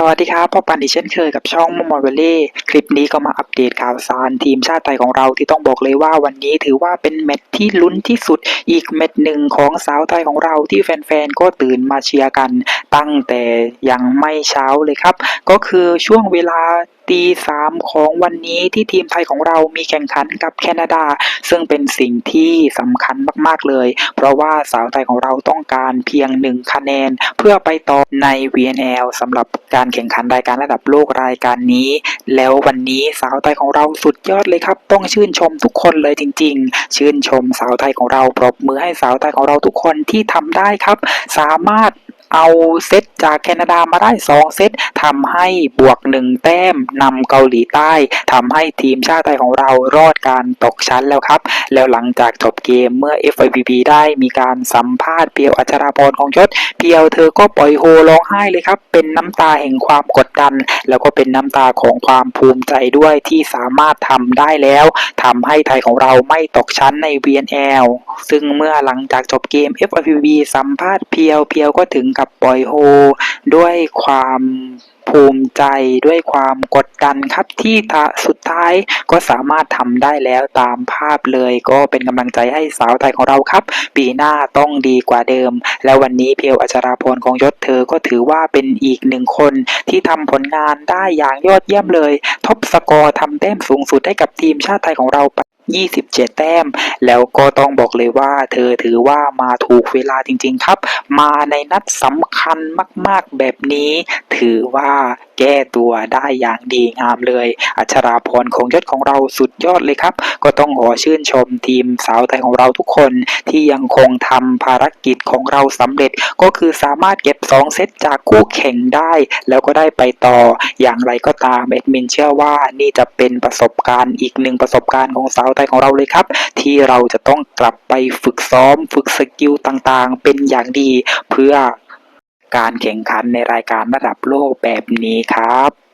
สวัสดีครับพบกันอีกเช่นเคยกับช่องมอมอเวเล่คลิปนี้ก็มาอัปเดตข่าวสารทีมชาติไทยของเราที่ต้องบอกเลยว่าวันนี้ถือว่าเป็นแมตช์ที่ลุ้นที่สุดอีกแมตช์หนึ่งของสาวไทยของเราที่แฟนๆก็ตื่นมาเชียร์กัน ตั้งแต่ยังไม่เช้าเลยครับ ก็คือช่วงเวลาตีสามของวันนี้ที่ทีมไทยของเรามีแข่งขันกับแคนาดา ซึ่งเป็นสิ่งที่สำคัญมากๆเลย เพราะว่าสาวไทยของเราต้องการเพียงหนึ่งคะแนน เพื่อไปต่อใน VNL สำหรับการแข่งขันรายการระดับโลกรายการนี้ แล้ววันนี้สาวไทยของเราสุดยอดเลยครับ ต้องชื่นชมทุกคนเลยจริง ๆ ชื่นชมสาวไทยของเราปรบมือให้สาวไทยของเราทุกคนที่ทำได้ครับ สามารถเอาเซตจากแคนาดามาได้ 2 เซตทำให้บวก 1 แต้ม นำเกาหลีใต้ทำให้ทีมชาติไทยของเรารอดการตกชั้นแล้วครับ แล้วหลังจากจบเกมเมื่อ FIVB ได้มีการสัมภาษณ์เปียวอัชราพรของยศเพียวเธอก็ปล่อยโฮร้องไห้เลยครับ เป็นน้ำตาแห่งความกดดัน แล้วก็เป็นน้ำตาของความภูมิใจด้วยที่สามารถทำได้แล้วทำให้ไทยของเราไม่ตกชั้นใน VNL ซึ่งเมื่อหลังจากจบเกม FIVB สัมภาษณ์เพียวเพียวก็ถึงกับปล่อยโฮด้วยความ ภูมิใจด้วยความกดดันครับที่ทสุดท้ายก็สามารถทำได้แล้วตามภาพเลย ก็เป็นกำลังใจให้สาวไทยของเราครับ ปีหน้าต้องดีกว่าเดิม แล้ววันนี้เพียวอัชราพรของยศเธอก็ถือว่าเป็นอีกหนึ่งคนที่ทำผลงานได้อย่างยอดเยี่ยมเลยท็อปสกอร์ทำแต้มสูงสุดให้กับทีมชาติไทยของเราไป 27 แต้ม แล้วก็ต้องบอกเลยว่า เธอถือว่ามาถูกเวลาจริง ๆ ครับ มาในนัดสำคัญมาก ๆ แบบนี้ ถือว่า แก้ตัวได้อย่างดีงามเลย อัชราพรของยศของเราสุดยอดเลยครับ ก็ต้องขอชื่นชมทีมสาวไทยของเราทุกคนที่ยังคงทำภารกิจของเราสำเร็จ ก็คือสามารถเก็บ 2 เซตจากคู่แข่งได้ แล้วก็ได้ไปต่ออย่างไรก็ตามเอ็ดมินเชื่อว่านี่จะเป็นประสบการณ์อีกหนึ่งประสบการณ์ของสาวไทยของเราเลยครับ ที่เราจะต้องกลับไปฝึกซ้อม ฝึกสกิลต่างๆ เป็นอย่างดีเพื่อ การแข่งขันในรายการระดับโลกแบบนี้ครับ